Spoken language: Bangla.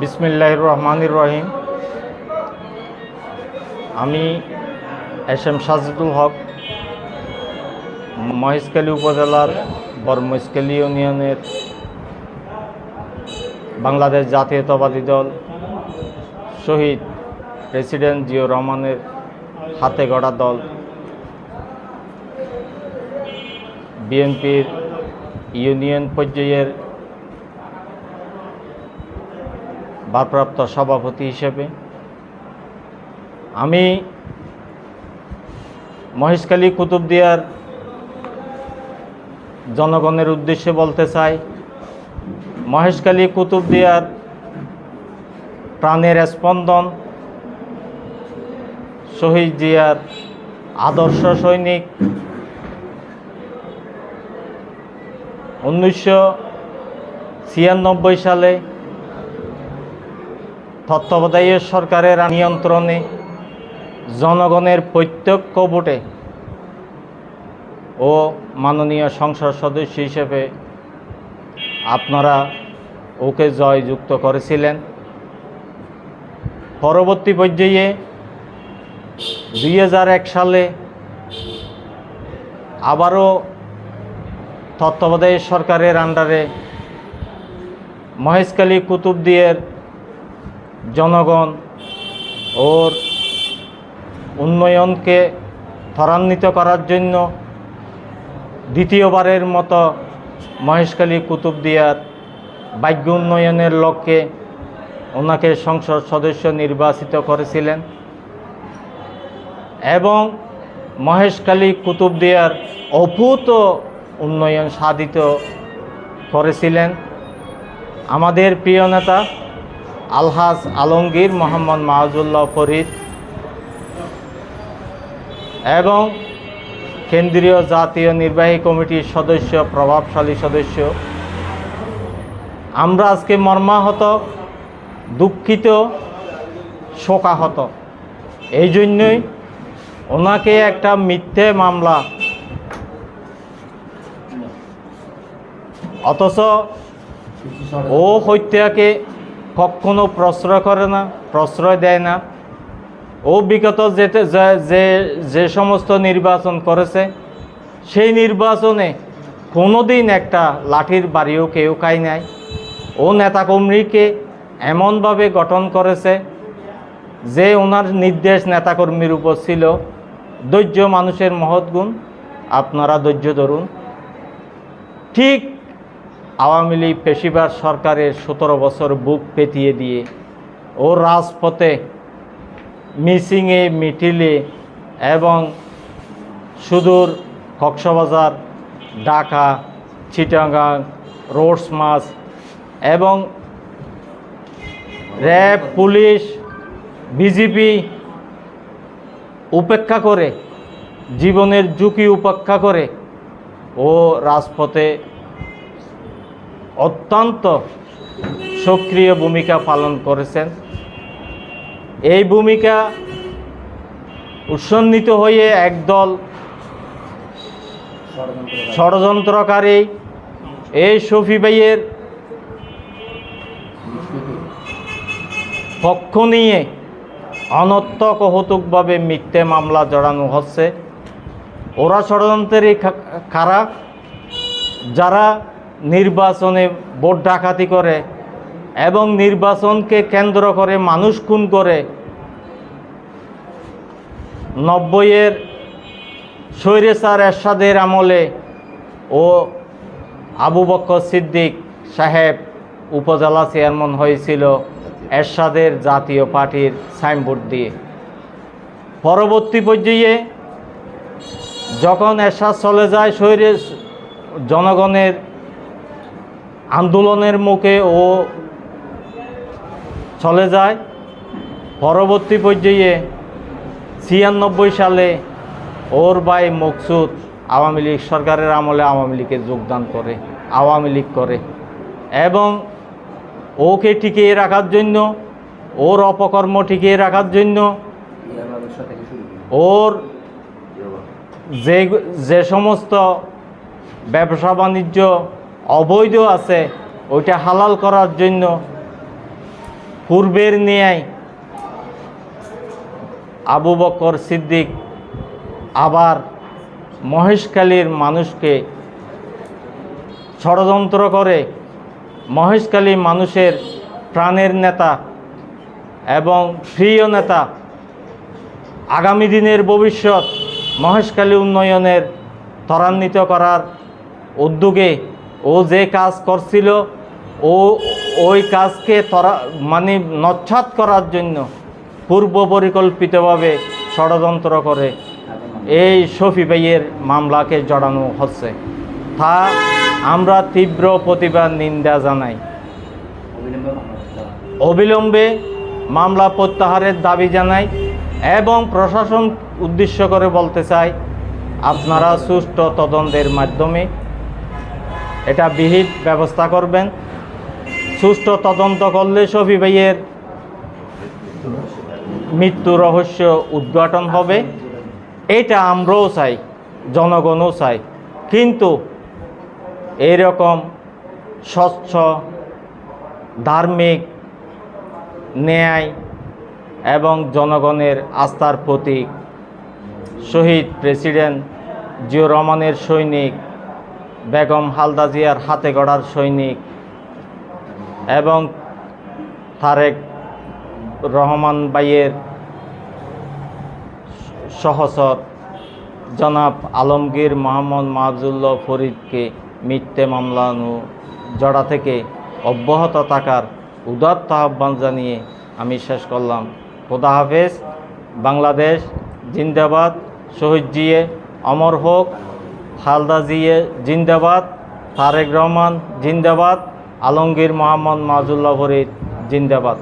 বিসমিল্লাহ রহমানির রহিম। আমি এস এম সাজিদুল হক, মহেশখালী উপজেলার বর্মহেশখালী ইউনিয়নের বাংলাদেশ জাতীয়তাবাদী দল, শহীদ প্রেসিডেন্ট জিও রহমানের হাতে গড়া দল, বিএনপির ইউনিয়ন পর্যায়ের ভারপ্রাপ্ত সভাপতি হিসেবে আমি মহেশখালী কুতুবদিয়ার জনগণের উদ্দেশ্যে বলতে চাই, মহেশখালী কুতুবদিয়ার প্রাণের স্পন্দন, শহীদ জিয়ার আদর্শ সৈনিক উনিশশো ছিয়ানব্বই সালে তত্ত্বাবধায়ক সরকারের নিয়ন্ত্রণে জনগণের প্রত্যক্ষ ভোটে ও মাননীয় সংসদ সদস্য হিসেবে আপনারা ওকে জয়যুক্ত করেছিলেন। পরবর্তী পর্যায়ে দুই হাজার এক সালে আবারও তত্ত্বাবধায়ক সরকারের আন্ডারে মহেশখালী কুতুবদিয়ের জনগণ ওর উন্নয়নকে ত্বরান্বিত করার জন্য দ্বিতীয়বারের মতো মহেশখালী কুতুবদিয়ার ভাগ্য উন্নয়নের লক্ষ্যে ওনাকে সংসদ সদস্য নির্বাচিত করেছিলেন এবং মহেশখালী কুতুবদিয়ার অভূত উন্নয়ন সাধিত করেছিলেন। আমাদের প্রিয় নেতা আলহাজ আলমগীর মোহাম্মদ মাহাজুল্লাহ ফরিদ এবং কেন্দ্রীয় জাতীয় নির্বাহী কমিটির সদস্য, প্রভাবশালী সদস্য। আমরা আজকে মর্মাহত, দুঃখিত, শোকাহত। এই জন্যই ওনাকে একটা মিথ্যে মামলা। অথচ ও হত্যাকে কখনো প্রশ্রয় করে না, প্রশ্রয় দেয় না। ও বিগত যেতে যে- যে সমস্ত নির্বাচন করেছে, সেই নির্বাচনে কোনো দিন একটা লাঠির বাড়িও কেউ খায় নাই। ও নেতাকর্মীকে এমনভাবে গঠন করেছে যে ওনার নির্দেশ নেতাকর্মীর উপর ছিল, ধৈর্য মানুষের মহৎ গুণ, আপনারা ধৈর্য ধরুন। ঠিক আওয়ামী লীগ পেশিবার সরকারের সতেরো বছর বুক পেতিয়ে দিয়ে ও রাজপথে মিসিংয়ে, মিটিলে এবং সুদূর কক্সবাজার, ঢাকা, চিটাগাং, রোডস মাছ এবং র্যাব, পুলিশ বিজিপি উপেক্ষা করে, জীবনের ঝুঁকি উপেক্ষা করে ও রাজপথে অত্যন্ত সক্রিয় ভূমিকা পালন করেছেন। এই ভূমিকা উৎসন্নিত হয়ে একদল ষড়যন্ত্রকারী এই শফি ভাইয়ের পক্ষ নিয়ে অনর্থ কৌতুকভাবে মিথ্যে মামলা জড়ানো হচ্ছে। ওরা ষড়যন্ত্রেরই খারাপ, যারা নির্বাচনে ভোট ডাকাতি করে এবং নির্বাচনকে কেন্দ্র করে মানুষ খুন করে, নব্বইয়ের স্বৈরেসার এরশাদের আমলে ও আবু বক্কর সিদ্দিক সাহেব উপজেলা চেয়ারম্যান হয়েছিল এরশাদের জাতীয় পার্টির সাইনবোর্ড দিয়ে। পরবর্তী পর্যায়ে যখন এরশাদ চলে যায় শহরে জনগণের আন্দোলনের মুখে ও চলে যায়। পরবর্তী পর্যায়ে ছিয়ানব্বই সালে ওর ভাই মকসুদ আওয়ামী লীগ সরকারের আমলে আওয়ামী লীগে যোগদান করে, আওয়ামী লীগ করে এবং ওকে টিকিয়ে রাখার জন্য, ওর অপকর্ম টিকিয়ে রাখার জন্য ওর যে যে সমস্ত ব্যবসা বাণিজ্য অবৈধ আছে, ওইটা হালাল করার জন্য পূর্বের ন্যায় আবু বকর সিদ্দিক আবার মহেশখালীর মানুষকে ষড়যন্ত্র করে মহেশখালী মানুষের প্রাণের নেতা এবং প্রিয় নেতা আগামী দিনের ভবিষ্যৎ মহেশখালী উন্নয়নের ত্বরান্বিত করার উদ্যোগে ও যে কাজ করছিল, ও ওই কাজকে তরা মানে নচ্ছাত করার জন্য পূর্ব পরিকল্পিতভাবে ষড়যন্ত্র করে এই শফি ভাইয়ের মামলাকে জড়ানো হচ্ছে। তা আমরা তীব্র প্রতিবাদ, নিন্দা জানাই। অবিলম্বে মামলা প্রত্যাহারের দাবি জানাই এবং প্রশাসন উদ্দেশ্য করে বলতে চাই, আপনারা সুষ্ঠু তদন্তের মাধ্যমে এটা বিহিত ব্যবস্থা করবেন। সুষ্ঠু তদন্ত করলে শফি ভাইয়ের মৃত্যু রহস্য উদ্ঘাটন হবে। এটা আমরাও চাই, জনগণও চাই। কিন্তু এইরকম স্বচ্ছ, ধার্মিক ন্যায় এবং জনগণের আস্থার প্রতীক শহীদ প্রেসিডেন্ট জিও রহমানের সৈনিক বেগম হালদা জিয়ার হাতে গড়ার সৈনিক এবং তারেক রহমান বাইয়ের সহচর জনাব আলমগীর মোহাম্মদ মাহজুল্লাহ ফরিদকে মিথ্যে মামলানো জড়া থেকে অব্যাহত থাকার উদাত্ত আহ্বান জানিয়ে আমি শেষ করলাম। খোদা হাফেজ। বাংলাদেশ জিন্দাবাদ। শহীদ জিয়ে। অমর হোক। হালদা জিয়ে জিন্দাবাদ তারেক রহমান জিন্দাবাদ আলমগীর মোহাম্মদ মাজুল্লাহ ফরিদ জিন্দাবাদ।